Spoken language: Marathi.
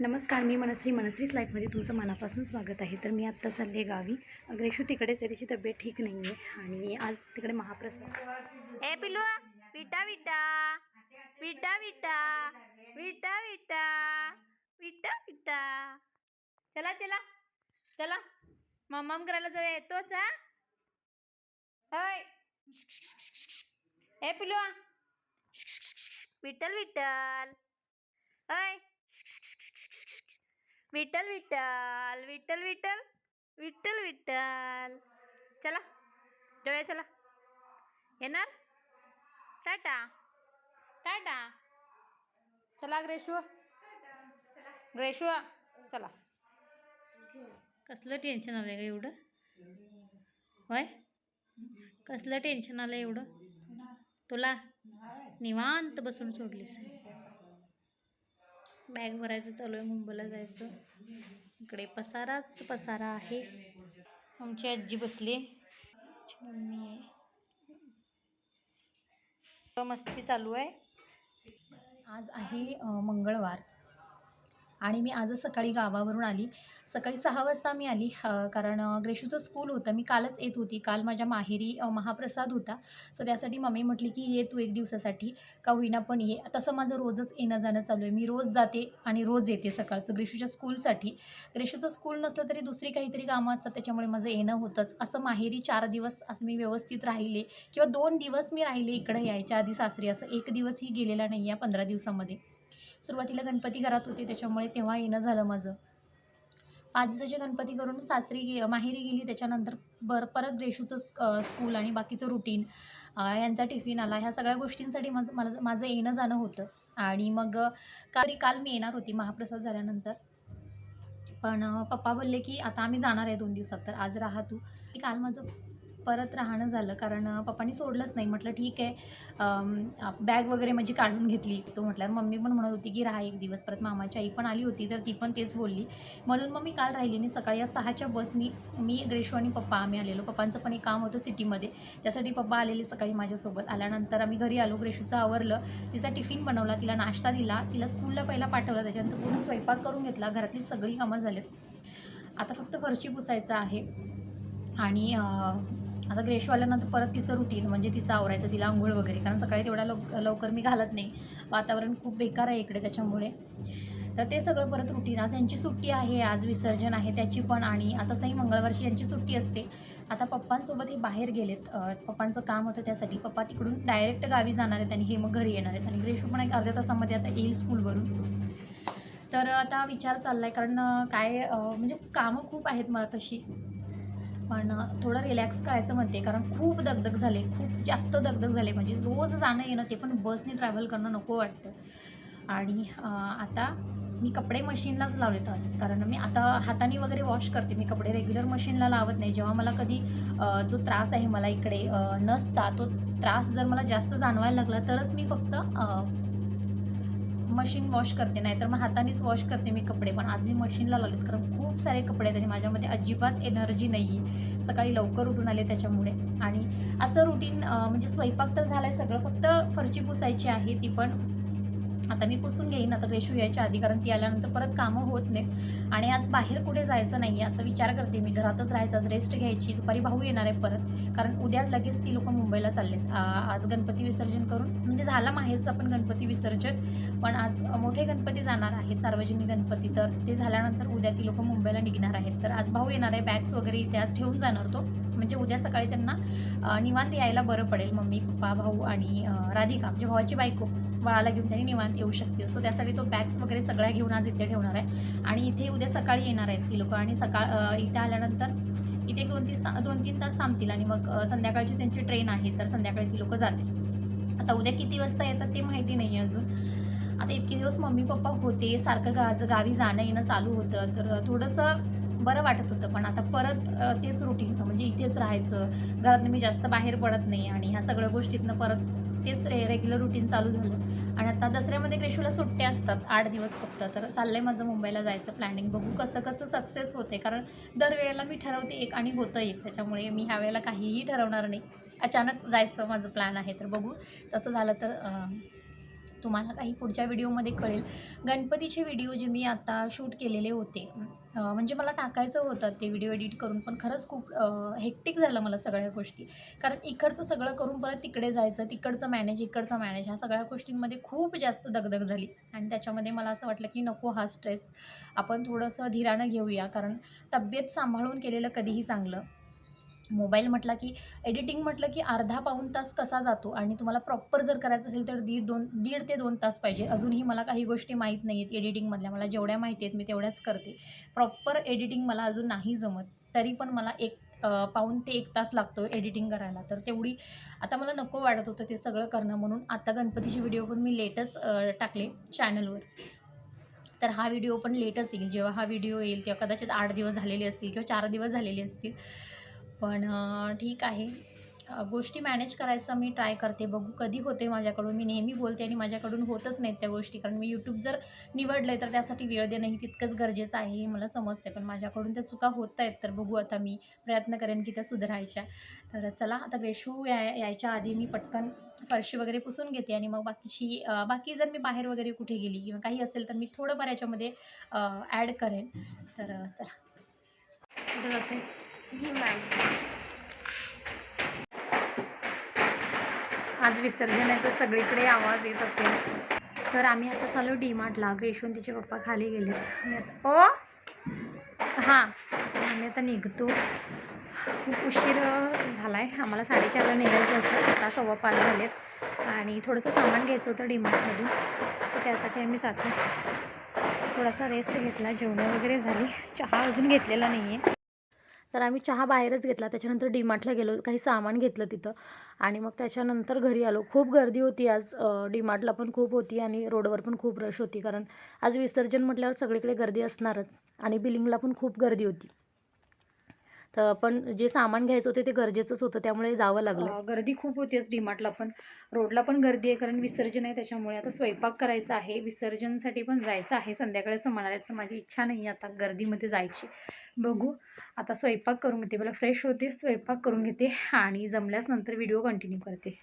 नमस्कार मी मनश्री. मनश्रीच लाईफमध्ये तुमचं मनापासून स्वागत आहे. तर मी आत्ता चालले गावी. ग्रेशू तिकडेच आहे तिची तब्येत ठीक नाही आहे आणि आज तिकडे महाप्रसाद. ए पिलू विटा विटा. विटा विटा. विटा विटा. विटा विटा. चला चला. चला. मम्माम करायला जाऊया. येतोस हा? होय. ए पिलू विठ्ठल विठ्ठल. होय. विठ्ठल विठ्ठल विठ्ठल विठ्ठल विठ्ठल विठ्ठल. चला जाऊया चला. येणार? टाटा. टाटा. चला ग्रेशुआ ग्रेशुआ चला. कसलं टेन्शन आलं का एवढं? होय? कसलं टेन्शन आलं एवढं? तुला? निवांत बसून सोडलीस. बॅग भरायचं चालू आहे मुंबईला जायचं. इकडे पसाराच पसारा आहे. आमची आजी बसली मम्मी मस्ती चालू आहे. आज आहे मंगळवार. आणि मी आजच सकाळी गावावरून आली. सकाळी सहा वाजता मी आली कारण ग्रेशूचं स्कूल होतं. मी कालच येत होती. काल माझ्या माहेरी महाप्रसाद होता. सो त्यासाठी मम्मी म्हटली की ये तू एक दिवसासाठी. का होईना पण ये. तसं माझं रोजच येणं जाणं चालू आहे. मी रोज जाते आणि रोज येते सकाळचं ग्रेशूच्या स्कूलसाठी ग्रेशूचं स्कूल नसलं तरी दुसरी काहीतरी कामं असतात त्याच्यामुळे माझं येणं होतंच. असं माहेरी चार दिवस असं मी व्यवस्थित राहिले किंवा दोन दिवस मी राहिले इकडं यायच्या आधी सासरी. असं एक दिवसही गेलेला नाही आहे पंधरा दिवसामध्ये. सुरुवातीला गणपती घरात होते त्याच्यामुळे तेव्हा येणं झालं माझं. पाच दिवसाचे गणपती करून सासरी गे माहेरी गेली त्याच्यानंतर बर परत रेशूचं स्कूल आणि बाकीचं रुटीन यांचा टिफिन आला. ह्या सगळ्या गोष्टींसाठी माझं मला माझं येणं जाणं होतं. आणि मग काल काल मी येणार होती महाप्रसाद झाल्यानंतर. पण पप्पा बोलले की आता आम्ही जाणार आहे दोन दिवसात तर आज राहा तू. काल माझं परत राहणं झालं. कारण पप्पानी पप्पांनी सोडलंच नाही. म्हटलं ठीक आहे. बॅग वगैरे माझी काढून घेतली. तो म्हटल्यावर मम्मी पण म्हणत होती की राहा एक दिवस. परत मामाची आई पण आली होती तर ती पण तेच बोलली. म्हणून मग मी काल राहिली आणि सकाळी या सहाच्या बसनी मी ग्रेशो आणि पप्पा आम्ही आलेलो. पप्पांचं पण एक काम होतं सिटीमध्ये. त्यासाठी पप्पा आलेले सकाळी माझ्यासोबत. आल्यानंतर आम्ही घरी आलो. ग्रेशूचं आवरलं. तिचा टिफिन बनवला. तिला नाश्ता दिला. तिला स्कूलला पहिला पाठवलं. त्याच्यानंतर पूर्ण स्वयंपाक करून घेतला. घरातली सगळी कामं झालीत. आता फक्त फरशी पुसायचं आहे. आणि आता ग्रेश आल्यानंतर परत तिचं रुटीन म्हणजे तिचं आवरायचं तिला आंघोळ वगैरे. कारण सकाळी तेवढ्या लव लवकर मी घालत नाही. वातावरण खूप बेकार आहे इकडे त्याच्यामुळे. तर ते सगळं परत रुटीन आज यांची सुट्टी आहे आज विसर्जन आहे त्याची पण. आणि आता सही मंगळवारची यांची सुट्टी असते. आता पप्पांसोबत हे बाहेर गेलेत. पप्पांचं काम होतं त्यासाठी. पप्पा तिकडून डायरेक्ट गावी जाणार आहेत आणि हे मग घरी येणार आहेत. आणि ग्रेशू पण एक अर्ध्या तासामध्ये आता येईल स्कूलवरून तर आता विचार चालला आहे कारण काय म्हणजे कामं खूप आहेत मला तशी. पण थोडं रिलॅक्स करायचं म्हणते. कारण खूप दगदग झाले. खूप जास्त दगदग झाले. म्हणजे रोज जाणं येणं ते पण बसने ट्रॅव्हल करणं नको वाटतं. आणि आता मी कपडे मशीनलाच लावलेत आज. कारण मी आता हाताने वगैरे वॉश करते. मी कपडे रेग्युलर मशीनला लावत नाही. जेव्हा मला कधी जो त्रास आहे मला इकडे नसता तो त्रास जर मला जास्त जाणवायला लागला तरच मी फक्त मशीन वॉश करते नाही तर मग हातानेच वॉश करते मी कपडे. पण आज मी मशीनला लावलेत कारण खूप सारे कपडे आहेत आणि माझ्यामध्ये अजिबात एनर्जी नाही आहे सकाळी लवकर उठून आले त्याच्यामुळे. आणि आजचं रुटीन म्हणजे स्वयंपाक तर झाला आहे सगळं फक्त फरची पुसायची आहे ती पण. आता मी पुसून घेईन आता रेशू यायच्या आधी कारण ती आल्यानंतर परत कामं होत नाहीत. आणि आज बाहेर कुठे जायचं नाही आहे असं विचार करते मी. घरातच राहायचं आज रेस्ट घ्यायची. दुपारी भाऊ येणार आहे परत. कारण उद्या लगेच ती लोक मुंबईला चाललेत. आज गणपती विसर्जन करून म्हणजे झाला माहेरचं पण गणपती विसर्जन पण आज मोठे गणपती जाणार आहेत सार्वजनिक गणपती. तर ते झाल्यानंतर उद्या ती लोक मुंबईला निघणार आहेत. तर आज भाऊ येणार आहे बॅग्स वगैरे इथे आज ठेवून जाणार तो. म्हणजे उद्या सकाळी त्यांना निवांत यायला बरं पडेल. मम्मी पप्पा भाऊ आणि राधिका म्हणजे भावाची बायको. बाळाला घेऊन त्यांनी निवांत येऊ शकतील. सो त्यासाठी तो बॅग्स वगैरे सगळ्या घेऊन आज इथे ठेवणार आहे. आणि इथे उद्या सकाळी येणार आहेत ती लोक. आणि सकाळ इथे आल्यानंतर इथे दोन तीन दोन तीन तास थांबतील. आणि मग संध्याकाळची त्यांची ट्रेन आहे तर संध्याकाळी ती लोक जातील. आता उद्या किती वाजता येतात ते माहिती नाही आहे अजून. आता इतके दिवस मम्मी पप्पा होते सारखं गा गावी जाणं येणं चालू होतं. तर थोडंसं बरं वाटत होतं. पण आता परत तेच रुटीन म्हणजे इथेच राहायचं. घरातनं मी जास्त बाहेर पडत नाही. आणि ह्या सगळ्या गोष्टीतनं परत तेच रेग्युलर रुटीन चालू झालं. आणि आता दसऱ्यामध्ये क्रेशूला सुट्ट्या असतात आठ दिवस फक्त. तर चाललंय माझं मुंबईला जायचं प्लॅनिंग बघू कसं कसं सक्सेस होते. कारण दरवेळेला मी ठरवते एक आणि होतं एक. त्याच्यामुळे मी ह्या वेळेला काहीही ठरवणार नाही. अचानक जायचं माझं प्लॅन आहे तर बघू. तसं झालं तर तुम्हाला काही पुढच्या व्हिडिओमध्ये कळेल. गणपतीचे व्हिडिओ जे मी आता शूट केलेले होते म्हणजे मला टाकायचं होतं ते व्हिडिओ एडिट करून पण खरंच खूप हेक्टिक झालं मला सगळ्या गोष्टी. कारण इकडचं सगळं करून परत तिकडे जायचं तिकडचं मॅनेज इकडचं मॅनेज ह्या सगळ्या गोष्टींमध्ये खूप जास्त दगदग झाली. आणि त्याच्यामध्ये मला असं वाटलं की नको हा स्ट्रेस आपण थोडंसं धीरानं घेऊया कारण तब्येत सांभाळून केलेलं कधीही चांगलं. मोबाईल म्हटला की एडिटिंग म्हटलं की अर्धा पाऊण तास कसा जातो आणि तुम्हाला प्रॉपर जर करायचं असेल तर दीड दोन दीड ते दोन तास पाहिजे. अजूनही मला काही गोष्टी माहीत नाही आहेत एडिटिंगमधल्या. मला जेवढ्या माहिती आहेत मी तेवढ्याच करते. प्रॉपर एडिटिंग मला अजून नाही जमत. तरी पण मला एक पाऊन ते एक तास लागतो एडिटिंग करायला. तर तेवढी आता मला नको वाटत होतं ते सगळं करणं म्हणून. आता गणपतीचे व्हिडिओ पण मी लेटच टाकले चॅनलवर. तर हा व्हिडिओ पण लेटच येईल. जेव्हा हा व्हिडिओ येईल तेव्हा कदाचित आठ दिवस झालेले असतील किंवा चार दिवस झालेले असतील. पण ठीक आहे. गोष्टी मॅनेज करायचा मी ट्राय करते. बघू कधी होते माझ्याकडून. मी नेहमी बोलते आणि माझ्याकडून होतच नाहीत त्या गोष्टी. कारण मी यूट्यूब जर निवडलं तर त्यासाठी वेळ देणंही तितकंच गरजेचं आहे हे मला समजते पण माझ्याकडून त्या चुका होत आहेत तर बघू आता मी प्रयत्न करेन की त्या सुधारायच्या. तर चला आता रेशू या यायच्या आधी मी पटकन फरशी वगैरे पुसून घेते आणि मग बाकीची बाकी जर मी बाहेर वगैरे कुठे गेली किंवा काही असेल तर मी थोडंफार याच्यामध्ये ॲड करेन. तर चला. कुठे जाते. आज विसर्जन आहे तर सगळीकडे आवाज येत असेल. तर आम्ही आता चालू डी मार्टला ग्रेशून तिचे पप्पा खाली आम्ही आता ओ! हां. आम्ही आता निघतो. खूप उशीर झाला आहे आम्हाला साडेचारला निघायचं होतं. आता सव्वा पाच झालेत. आणि थोडंसं सामान घ्यायचं होतं डी मार्टमधून सो त्यासाठी आम्ही जातो थोडासा रेस्ट घेतला जेवणं वगैरे झाली. चहा अजून घेतलेला नाही आहे तर आम्ही चहा बाहेरच घेतला. त्याच्यानंतर डीमार्टला गेलो. काही सामान घेतलं तिथं. आणि मग त्याच्यानंतर घरी आलो. खूप गर्दी होती आज. डीमार्टला पण खूप होती आणि रोडवर पण खूप रश होती. कारण आज विसर्जन म्हटल्यावर सगळीकडे गर्दी असणारच. आणि बिलिंगला पण खूप गर्दी होती. तर पण जे सामान घ्यायचं होतं ते गरजेचंच होतं त्यामुळे जावं लागलं. गर्दी खूप होती डीमार्टला पण. रोडला पण गर्दी आहे कारण विसर्जन आहे त्याच्यामुळे. आता स्वयंपाक करायचा आहे विसर्जनसाठी पण जायचं आहे. संध्याकाळी असं म्हणाले तर माझी इच्छा नाही आहे आता गर्दीमध्ये जायची. बघू. आता स्वयंपाक करून घेते. मला फ्रेश होते स्वयंपाक करून घेते आणि जमल्यास नंतर व्हिडिओ कंटिन्यू करते.